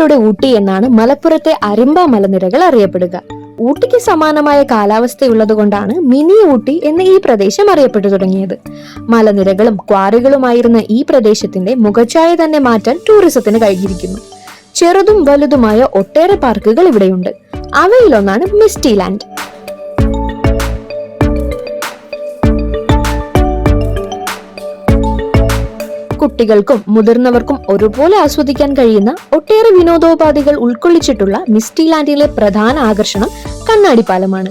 മലകളുടെ ഊട്ടി എന്നാണ് മലപ്പുറത്തെ അരിമ്പ മലനിരകൾ അറിയപ്പെടുക. ഊട്ടിക്ക് സമാനമായ കാലാവസ്ഥയുള്ളതുകൊണ്ടാണ് മിനി ഊട്ടി എന്ന് ഈ പ്രദേശം അറിയപ്പെട്ടു തുടങ്ങിയത്. മലനിരകളും ക്വാറികളുമായിരുന്ന ഈ പ്രദേശത്തിന്റെ മുഖച്ഛായ തന്നെ മാറ്റാൻ ടൂറിസത്തിന് കഴിഞ്ഞിരിക്കുന്നു. ചെറുതും വലുതുമായ ഒട്ടേറെ പാർക്കുകൾ ഇവിടെയുണ്ട്. അവയിലൊന്നാണ് മിസ്റ്റി ലാൻഡ് കുട്ടികൾക്കും മുതിർന്നവർക്കും ഒരുപോലെ ആസ്വദിക്കാൻ കഴിയുന്ന ഒട്ടേറെ വിനോദോപാധികൾ ഉൾക്കൊള്ളിച്ചിട്ടുള്ള മിസ്റ്റി ലാൻഡിലെ പ്രധാന ആകർഷണം കണ്ണാടിപ്പാലമാണ്.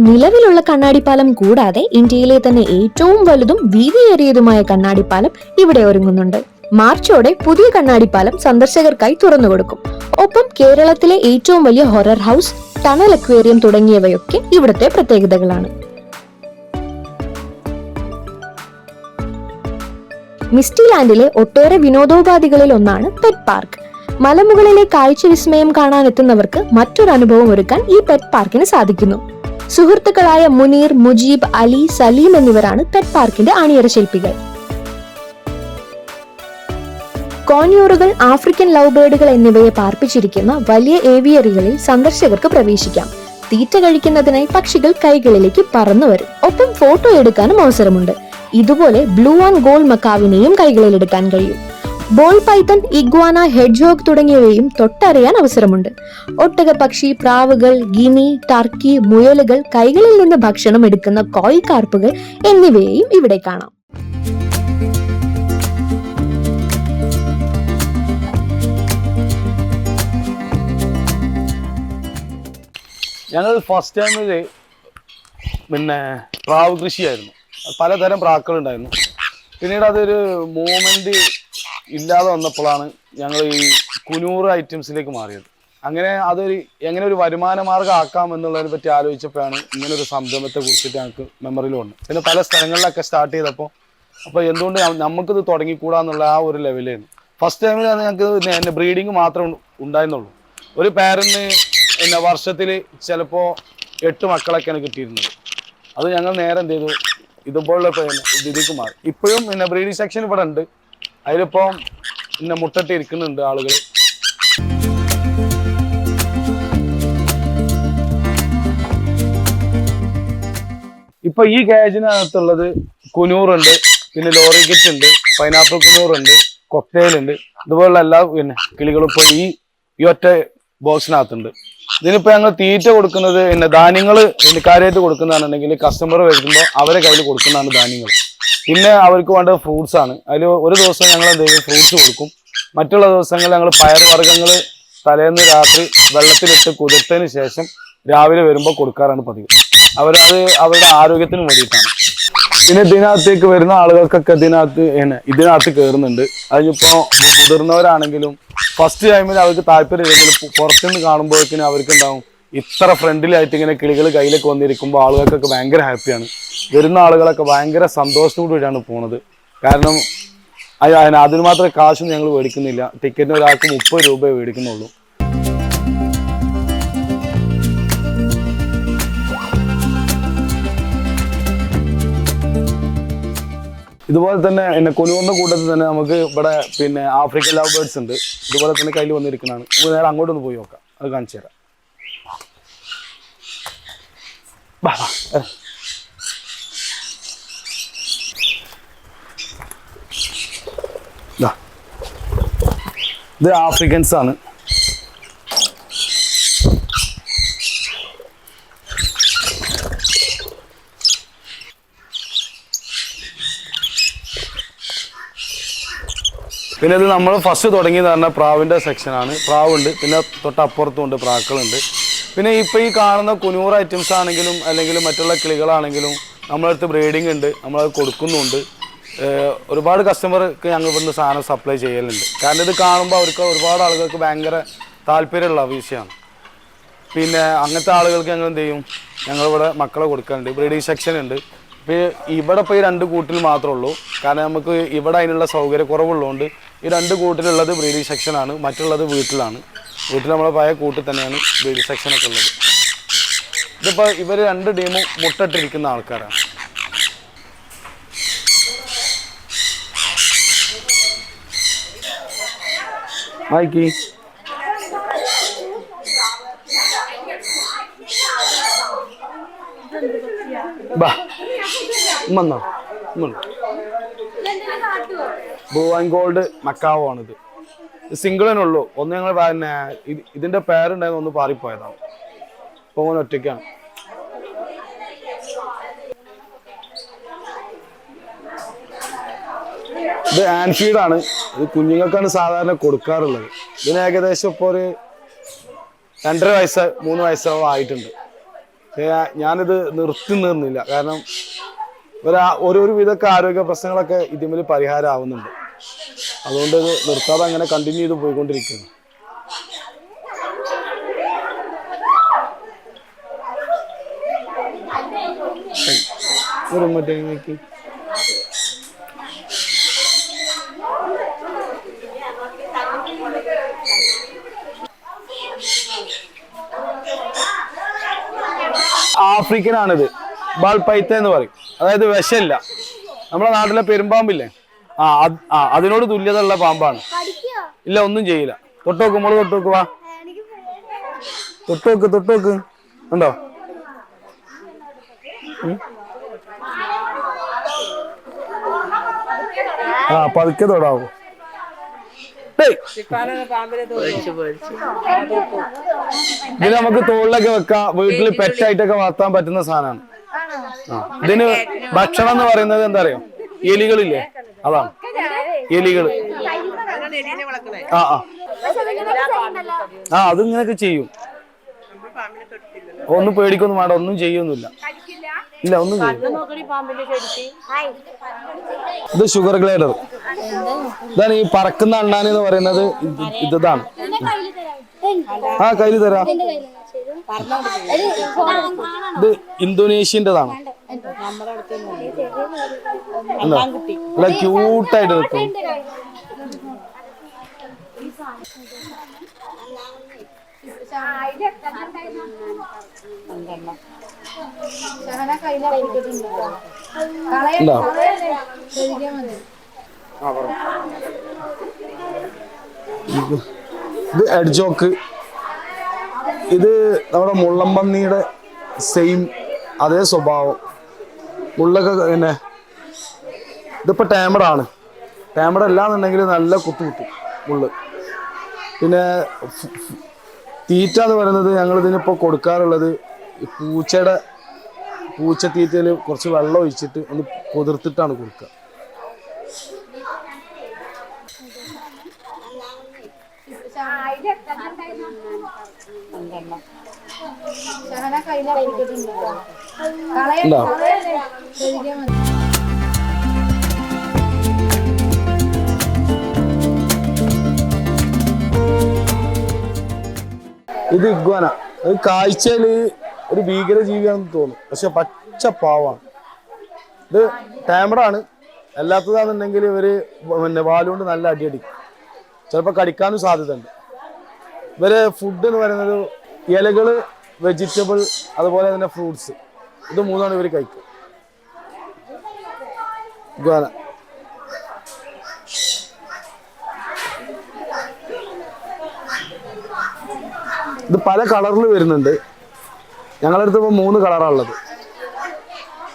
നിലവിലുള്ള കണ്ണാടിപ്പാലം കൂടാതെ ഇന്ത്യയിലെ തന്നെ ഏറ്റവും വലുതും വീതിയേറിയതുമായ കണ്ണാടിപ്പാലം ഇവിടെ ഒരുങ്ങുന്നുണ്ട്. മാർച്ചോടെ പുതിയ കണ്ണാടിപ്പാലം സന്ദർശകർക്കായി തുറന്നു കൊടുക്കും. ഒപ്പം കേരളത്തിലെ ഏറ്റവും വലിയ ഹൊറർ ഹൗസ് ടണൽ അക്വേറിയം തുടങ്ങിയവയൊക്കെ ഇവിടുത്തെ പ്രത്യേകതകളാണ്. മിസ്റ്റി ലാൻഡിലെ ഒട്ടേറെ വിനോദോപാധികളിൽ ഒന്നാണ് പെറ്റ് പാർക്ക് മലമുകളിലെ കാഴ്ച വിസ്മയം കാണാൻ എത്തുന്നവർക്ക് മറ്റൊരു അനുഭവം ഒരുക്കാൻ ഈ പെറ്റ് പാർക്കിന് സാധിക്കുന്നു. സുഹൃത്തുക്കളായ മുനീർ മുജീബ് അലി സലീം എന്നിവരാണ് പെറ്റ് പാർക്കിന്റെ അണിയറ ശില്പികൾ. കോന്യൂറുകൾ ആഫ്രിക്കൻ ലവ് ബേർഡുകൾ എന്നിവയെ പാർപ്പിച്ചിരിക്കുന്ന വലിയ ഏവിയറികളിൽ സന്ദർശകർക്ക് പ്രവേശിക്കാം. തീറ്റ കഴിക്കുന്നതിനായി പക്ഷികൾ കൈകളിലേക്ക് പറന്നു വരും ഒപ്പം ഫോട്ടോ എടുക്കാനും അവസരമുണ്ട്. ഇതുപോലെ ബ്ലൂ ആൻഡ് ഗോൾഡ് മക്കാവിനെയും കൈകളിൽ എടുക്കാൻ കഴിയും. ബോൾ പൈത്തൺ ഇഗ്വാന ഹെഡ്ജോഗ് തുടങ്ങിയവയും തൊട്ടറിയാൻ അവസരമുണ്ട്. ഒട്ടകപക്ഷി പ്രാവുകൾ ഗിനി ടർക്കി മുയലുകൾ കൈകളിൽ നിന്ന് ഭക്ഷണം എടുക്കുന്ന കോയി കാർപ്പുകൾ എന്നിവയെയും ഇവിടെ കാണാം. ഞങ്ങൾ ഫസ്റ്റ് ടൈമിൽ പിന്നെ പ്രാവ് കൃഷിയായിരുന്നു. പലതരം പ്രാക്കൾ ഉണ്ടായിരുന്നു. പിന്നീട് അതൊരു മൂവ്മെന്റ് ഇല്ലാതെ വന്നപ്പോഴാണ് ഞങ്ങൾ ഈ കുനൂറ് ഐറ്റംസിലേക്ക് മാറിയത്. അങ്ങനെ അതൊരു എങ്ങനെ ഒരു വരുമാന മാർഗം ആക്കാം എന്നുള്ളതിനെ പറ്റി ആലോചിച്ചപ്പോഴാണ് ഇങ്ങനെ ഒരു സംരംഭത്തെ കുറിച്ചിട്ട് ഞങ്ങൾക്ക് മെമ്മറിയിൽ വന്നു പിന്നെ പല സ്ഥലങ്ങളിലൊക്കെ സ്റ്റാർട്ട് ചെയ്തപ്പോൾ അപ്പോൾ എന്തുകൊണ്ട് നമുക്കിത് തുടങ്ങിക്കൂടാന്നുള്ള ആ ഒരു ലെവലായിരുന്നു ഫസ്റ്റ് ടൈമിൽ ഞങ്ങൾക്ക് എന്റെ ബ്രീഡിങ് മാത്രമേ ഉണ്ടായിരുന്നുള്ളൂ. ഒരു പേരന് പിന്നെ വർഷത്തിൽ ചിലപ്പോൾ എട്ട് മക്കളൊക്കെയാണ് കിട്ടിയിരുന്നത്. അത് ഞങ്ങൾ നേരെ എന്ത് ചെയ്തു? ഇതുപോലുള്ള ഇതിലേക്ക് മാറി. ഇപ്പോഴും പിന്നെ ബ്രീഡിംഗ് സെക്ഷൻ ഇവിടെ ഉണ്ട്. അതിലിപ്പം പിന്നെ മുട്ടട്ടി ഇരിക്കുന്നുണ്ട് ആളുകൾ ഇപ്പൊ ഈ ഗ്യാജിനകത്തുള്ളത് കുനൂറുണ്ട് പിന്നെ ലോറി കിറ്റ് ഉണ്ട് പൈനാപ്പിൾ കുനൂറുണ്ട് കൊക്ടെയിൽ ഉണ്ട് ഇതുപോലുള്ള എല്ലാ പിന്നെ കിളികളും ഇപ്പോൾ ഈ ഈ ഒറ്റ ബോക്സിനകത്തുണ്ട് ഇതിനിപ്പോ ഞങ്ങൾ തീറ്റ കൊടുക്കുന്നത് പിന്നെ ധാന്യങ്ങൾ കാര്യമായിട്ട് കൊടുക്കുന്നതാണെന്നുണ്ടെങ്കിൽ കസ്റ്റമർ വരുമ്പോൾ അവരെ കയ്യിൽ കൊടുക്കുന്നതാണ് ധാന്യങ്ങൾ. പിന്നെ അവർക്ക് വേണ്ടത് ഫ്രൂട്ട്സ് ആണ്. അതിൽ ഒരു ദിവസം ഞങ്ങൾ എന്തെങ്കിലും ഫ്രൂട്ട്സ് കൊടുക്കും. മറ്റുള്ള ദിവസങ്ങളിൽ ഞങ്ങൾ പയർവർഗങ്ങൾ തലേന്ന് രാത്രി വെള്ളത്തിലിട്ട് കുതിർത്തതിന് ശേഷം രാവിലെ വരുമ്പോൾ കൊടുക്കാറാണ് പതിവ്. അവരത് അവരുടെ ആരോഗ്യത്തിന് വേണ്ടിയിട്ടാണ്. പിന്നെ ഇതിനകത്തേക്ക് വരുന്ന ആളുകൾക്കൊക്കെ ഇതിനകത്ത് ഇതിനകത്ത് കയറുന്നുണ്ട് അതിപ്പോ മുതിർന്നവരാണെങ്കിലും ഫസ്റ്റ് ടൈമിൽ അവർക്ക് താല്പര്യമില്ലെങ്കിലും പുറത്തുനിന്ന് കാണുമ്പോഴേക്കിനും അവർക്ക് ഉണ്ടാവും ഇത്ര ഫ്രണ്ട്ലിയായിട്ട് ഇങ്ങനെ കിളികൾ കയ്യിലേക്ക് വന്നിരിക്കുമ്പോൾ ആളുകൾക്കൊക്കെ ഭയങ്കര ഹാപ്പിയാണ് വരുന്ന ആളുകളൊക്കെ ഭയങ്കര സന്തോഷത്തോടുകൂടിയാണ് പോണത്. കാരണം അതിന് മാത്രമേ മാത്രം കാശൊന്നും ഞങ്ങൾ മേടിക്കുന്നില്ല. ടിക്കറ്റിന് ഒരാൾക്ക് മുപ്പത് രൂപയെ മേടിക്കുന്നുള്ളൂ. ഇതുപോലെ തന്നെ എന്നെ കൊലുവന്ന കൂട്ടത്തിൽ തന്നെ നമുക്ക് ഇവിടെ പിന്നെ ആഫ്രിക്കൻ ലവ് ബേർഡ്സ് ഉണ്ട്. ഇതുപോലെ തന്നെ കയ്യിൽ വന്നിരിക്കുന്നതാണ്. നമുക്ക് നേരെ അങ്ങോട്ടൊന്ന് പോയി നോക്കാം. അത് കാണിച്ചു തരാം. ഇത് ആഫ്രിക്കൻസ് ആണ് പിന്നെ ഇത് നമ്മൾ ഫസ്റ്റ് തുടങ്ങിയെന്ന് പറഞ്ഞാൽ പ്രാവിന്റെ സെക്ഷനാണ് പ്രാവുണ്ട് പിന്നെ തൊട്ടപ്പുറത്തും ഉണ്ട് പ്രാക്കളുണ്ട്. പിന്നെ ഇപ്പോൾ ഈ കാണുന്ന കുനൂറ് ഐറ്റംസ് ആണെങ്കിലും അല്ലെങ്കിൽ മറ്റുള്ള കിളികളാണെങ്കിലും നമ്മളടുത്ത് ബ്രീഡിംഗ് ഉണ്ട് നമ്മളത് കൊടുക്കുന്നുണ്ട്. ഒരുപാട് കസ്റ്റമർക്ക് ഞങ്ങൾ ഇവിടുന്ന് സാധനം സപ്ലൈ ചെയ്യലുണ്ട്. കാരണം ഇത് കാണുമ്പോൾ അവർക്ക് ഒരുപാട് ആളുകൾക്ക് ഭയങ്കര താല്പര്യമുള്ള വിഷയമാണ്. പിന്നെ അങ്ങനത്തെ ആളുകൾക്ക് ഞങ്ങൾ എന്ത് ചെയ്യും? ഞങ്ങളിവിടെ മക്കളെ കൊടുക്കാറുണ്ട് ബ്രീഡിംഗ് സെക്ഷൻ ഉണ്ട്. ഇപ്പോൾ ഇവിടെ പോയി രണ്ട് കൂട്ടിൽ മാത്രമേ ഉള്ളൂ. കാരണം നമുക്ക് ഇവിടെ അതിനുള്ള സൗകര്യ കുറവുള്ളതുകൊണ്ട് ഈ രണ്ട് കൂട്ടിലുള്ളത് ബ്രീഡിംഗ് സെക്ഷനാണ് മറ്റുള്ളത് വീട്ടിലാണ്. വീട്ടിൽ നമ്മളെ പഴയ കൂട്ടിൽ തന്നെയാണ് ബ്രീഡി സെക്ഷൻ ഒക്കെ ഉള്ളത്. ഇതിപ്പോൾ ഇവർ രണ്ട് ടീമും മുട്ടിട്ടിരിക്കുന്ന ആൾക്കാരാണ്. ആയിക്കി ബാ. ഉമ്മന്നോ ഉമ്മന്നോ ബ്ലൂ ആൻഡ് ഗോൾഡ് മക്കാവോ ആണിത് സിംഗിളിനുള്ളൂ. ഒന്ന് ഞങ്ങൾ പിന്നെ ഇത്- ഇതിന്റെ പേരുണ്ടായിരുന്നു ഒന്ന് പാറിപ്പോയതാണ്. ഇപ്പൊ ഓൻ ഒറ്റയ്ക്കാണ്. ഇത് ആൻഫീഡ് ആണ്. ഇത് കുഞ്ഞുങ്ങൾക്കാണ് സാധാരണ കൊടുക്കാറുള്ളത്. ഇതിന് ഏകദേശം ഇപ്പോൾ ഒരു രണ്ടര വയസ്സ് മൂന്ന് വയസ്സോ ആയിട്ടുണ്ട്. ഞാനിത് നിർത്തി നിർന്നില്ല. കാരണം ഒരു ഓരോരു വിധമൊക്കെ ആരോഗ്യ പ്രശ്നങ്ങളൊക്കെ ഇതിൽ പരിഹാരം ആവുന്നുണ്ട് അതുകൊണ്ട് ഇത് നിർത്താതെ അങ്ങനെ കണ്ടിന്യൂ ചെയ്ത് പോയിക്കൊണ്ടിരിക്കുന്നു ഒരു മറ്റേ നോക്കി. ആഫ്രിക്കൻ ആണിത് ബാൽപൈത്ത എന്ന് പറയും. അതായത് വിഷമില്ല നമ്മുടെ നാട്ടിലെ പെരുമ്പാമ്പില്ലേ? ആ അതിനോട് തുല്യത ഉള്ള പാമ്പാണ് ഇല്ല ഒന്നും ചെയ്യില്ല. തൊട്ടോക്ക് മോൾ തൊട്ടോക്ക് വാ. തൊട്ടോക്ക് തൊട്ടോക്ക്. ഉണ്ടോ. ആ പതുക്കെ തൊടാവോ. ഇത് നമുക്ക് തോളിലൊക്കെ വെക്കാം. വീട്ടിൽ പെറ്റായിട്ടൊക്കെ വളർത്താൻ പറ്റുന്ന സാധനമാണ്. ഇതിന് ഭക്ഷണം എന്ന് പറയുന്നത് എന്താ അറിയോ? എലികളില്ലേ? അതാണ്. എലികൾ ആ ആ. ആ അതിങ്ങനൊക്കെ ചെയ്യും. ഒന്നും പേടിക്കൊന്നും വേണ്ട ഒന്നും ചെയ്യൊന്നുമില്ല. ഇല്ല ഒന്നും ഇത് ഷുഗർ ഗ്ലൈഡർ ഇതാണ് ഈ പറക്കുന്ന അണ്ണാൻ എന്ന് പറയുന്നത്. ഇത് ഇതാണ്. ആ കയ്യിൽ തരാം. ഇത് ഇന്തോനേഷ്യന്റെതാണ്. നല്ല ക്യൂട്ടായിട്ട് നിൽക്കും. ഉണ്ടോ ഇത് എഡ്ജോക്ക് ഇത് നമ്മുടെ മുള്ളമ്പന്നിയുടെ സെയിം അതേ സ്വഭാവം. മുള്ളൊക്കെ പിന്നെ ഇതിപ്പോൾ ടാമറാണ് അല്ല അല്ലാന്നുണ്ടെങ്കിൽ നല്ല കുത്തു കുത്തും മുള്ള്. പിന്നെ തീറ്റ എന്ന് പറയുന്നത് ഞങ്ങൾ ഇതിനിപ്പോൾ കൊടുക്കാറുള്ളത് പൂച്ചയുടെ പൂച്ച തീറ്റയിൽ കുറച്ച് വെള്ളം ഒഴിച്ചിട്ട് ഒന്ന് കുതിർത്തിട്ടാണ് കൊടുക്കുക. ഇത് ഇഗ്വാന. അത് കാഴ്ചയിൽ ഒരു ഭീകര ജീവിയാണെന്ന് തോന്നും പക്ഷെ പച്ച പാവാണ്. ഇത് ടാമറാണ്. അല്ലാത്തതാണെന്നുണ്ടെങ്കിൽ ഇവർ പിന്നെ വാലുകൊണ്ട് നല്ല അടിയടിക്കും. ചിലപ്പോൾ കടിക്കാനും സാധ്യതയുണ്ട്. ഇവർ ഫുഡ് എന്ന് പറയുന്നത് ഇലകൾ വെജിറ്റബിൾ അതുപോലെ തന്നെ ഫ്രൂട്ട്സ് ഇത് മൂന്നാണ് ഇവർ കഴിക്കുക ഇത് പല കളറിൽ വരുന്നുണ്ട്. ഞങ്ങളുടെ ഇപ്പോൾ മൂന്ന് കളറാണ് ഉള്ളത്.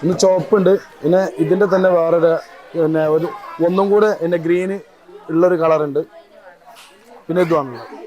ഒന്ന് ചുവപ്പുണ്ട്. പിന്നെ ഇതിന്റെ തന്നെ വേറൊരു പിന്നെ ഒരു ഒന്നും കൂടെ പിന്നെ ഗ്രീന് ഉള്ളൊരു കളറുണ്ട്. പിന്നെ ഇതുമാണുള്ളത്